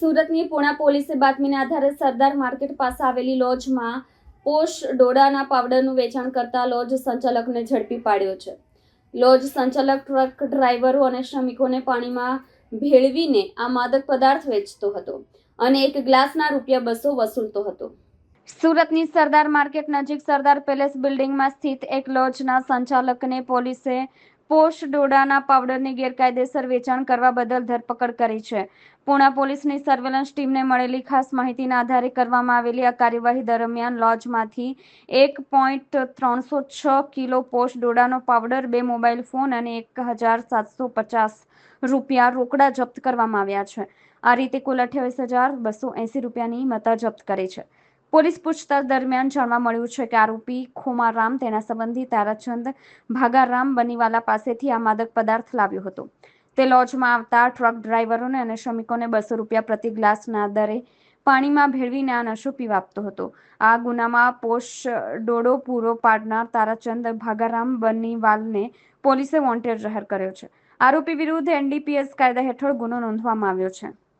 સુરતની પૂણા પોલીસે બાતમીના આધારે સરદાર માર્કેટ પાસે આવેલી લોજમાં પોશ ડોડાના પાવડરનું વેચાણ કરતા લોજ સંચાલકને ઝડપી પાડ્યો છે. લોજ સંચાલક, ટ્રક ડ્રાઈવરો અને શ્રમિકોને પાણીમાં ભેળવીને આ માદક પદાર્થ વેચતો હતો અને એક ગ્લાસના રૂપિયા બસો વસૂલતો હતો. સુરતની સરદાર માર્કેટ નજીક સરદાર પેલેસ બિલ્ડિંગમાં સ્થિત એક લોજના સંચાલકને પોલીસે પોશ ડોડાના પાવડરની ગેરકાયદેસર વેચાણ કરવા બદલ ધરપકડ કરી છે. પુણા પોલીસની સર્વેલન્સ ટીમને મળેલી ખાસ માહિતીના આધારે કરવામાં આવેલી આ કાર્યવાહી દરમિયાન લોજમાંથી એક પોઈન્ટ ત્રણસો છ કિલો પોશ ડોડાનો પાવડર, બે મોબાઈલ ફોન અને એક હજાર સાતસો પચાસ રૂપિયા રોકડા જપ્ત કરવામાં આવ્યા છે. આ રીતે કુલ અઠ્યાવીસ હજાર બસો એંસી રૂપિયાની મતા જપ્ત કરી છે. પોલીસ પૂછતાછ દરમિયાન જાણવા મળ્યું છે કે આરોપી ખોમારામ, તેના સંબંધી તારાચંદ ભાગારામ બનીવાલા પાસેથી આ માદક પદાર્થ લાવ્યો હતો. તે લોજમાં આવતા ટ્રક ડ્રાઈવરોને અને શ્રમિકોને બસો રૂપિયા પ્રતિ ગ્લાસના દરે પાણીમાં ભેળવીને આ નશો પીવા આપતો હતો. આ ગુનામાં પોષ ડોડો પૂરો પાડનાર તારાચંદ ભાગારામ બનીવાલને પોલીસે વોન્ટેડ જાહેર કર્યો છે. આરોપી વિરુદ્ધ એનડીપીએસ કાયદા હેઠળ ગુનો નોંધવામાં આવ્યો છે.